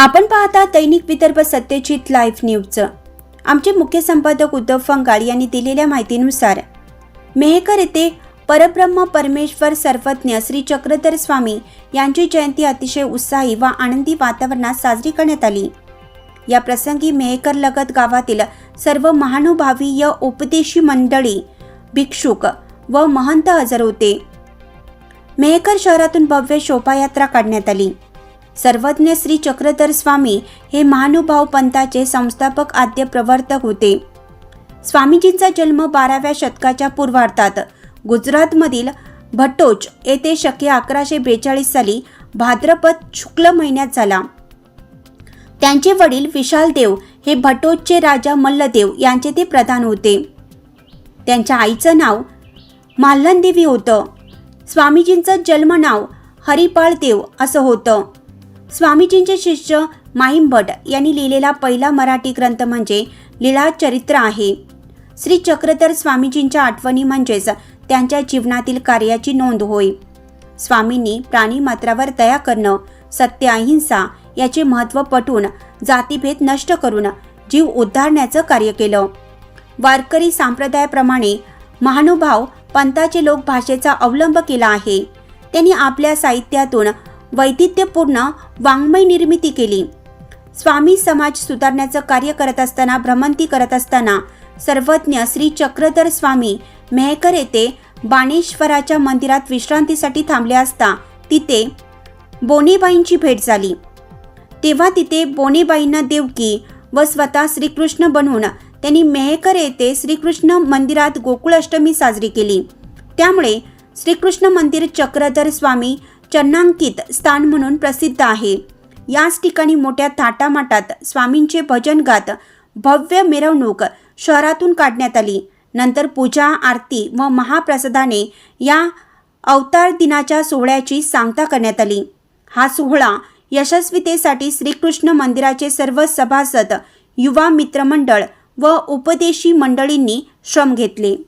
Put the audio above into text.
आपण पाहता दैनिक विदर्भ सत्यजित लाईव्ह न्यूजचं. आमचे मुख्य संपादक उद्धव फंगाळ यांनी दिलेल्या माहितीनुसार मेहकर येथे परब्रह्म परमेश्वर सर्वज्ञ श्री चक्रधर स्वामी यांची जयंती अतिशय उत्साही व आनंदी वातावरणात साजरी करण्यात आली. या प्रसंगी मेहकर लगत गावातील सर्व महानुभावीय उपदेशी मंडळी भिक्षुक व महंत हजर होते. मेहकर शहरातून भव्य शोभायात्रा काढण्यात आली. सर्वज्ञ श्री चक्रधर स्वामी हे महानुभाव पंथाचे संस्थापक आद्य प्रवर्तक होते. स्वामीजींचा जन्म बाराव्या शतकाच्या पूर्वार्धात. गुजरातमधील भट्टोच येथे शके अकराशे बेचाळीस साली भाद्रपद शुक्ल महिन्यात झाला. त्यांचे वडील विशालदेव हे भट्टोचचे राजा मल्लदेव यांचे ते प्रधान होते. त्यांच्या आईचं नाव माल्हनदेवी होतं. स्वामीजींचं जन्म नाव हरिपाळ देव असं होतं. स्वामीजींचे शिष्य माहीम भट यांनी लिहिलेला पहिला मराठी ग्रंथ म्हणजे लीळा चरित्र आहे. श्री चक्रधर स्वामीजींच्या आठवणी म्हणजेच त्यांच्या जीवनातील कार्याची नोंद होय. स्वामींनी प्राणीमात्रावर दया करणं सत्य अहिंसा याचे महत्त्व पटवून जातीभेद नष्ट करून जीव उद्धारण्याचं कार्य केलं. वारकरी संप्रदायाप्रमाणे महानुभाव पंथाचे लोक भाषेचा अवलंब केला आहे. त्यांनी आपल्या साहित्यातून वैविध्यपूर्ण वाङ्मय निर्मिती केली. स्वामी समाज सुधारण्याचं कार्य करत असताना भ्रमंती करत असताना सर्वज्ञ श्री चक्रधर स्वामी मेहकर येथे बाणेश्वराच्या मंदिरात विश्रांतीसाठी थांबले असता तिथे बोनेबाईंची भेट झाली. तेव्हा तिथे बोनेबाईंना देवकी व स्वतः श्रीकृष्ण बनवून त्यांनी मेहकर येथे श्रीकृष्ण मंदिरात गोकुळ अष्टमी साजरी केली. त्यामुळे श्रीकृष्ण मंदिर चक्रधर स्वामी चन्नांकित स्थान म्हणून प्रसिद्ध आहे. याच ठिकाणी मोठ्या थाटामाटात स्वामींचे भजन गात भव्य मिरवणूक शहरातून काढण्यात आली. नंतर पूजा आरती व महाप्रसादाने या अवतार दिनाच्या सोहळ्याची सांगता करण्यात आली. हा सोहळा यशस्वीतेसाठी श्रीकृष्ण मंदिराचे सर्व सभासद युवा मित्रमंडळ व उपदेशी मंडळींनी श्रम घेतले.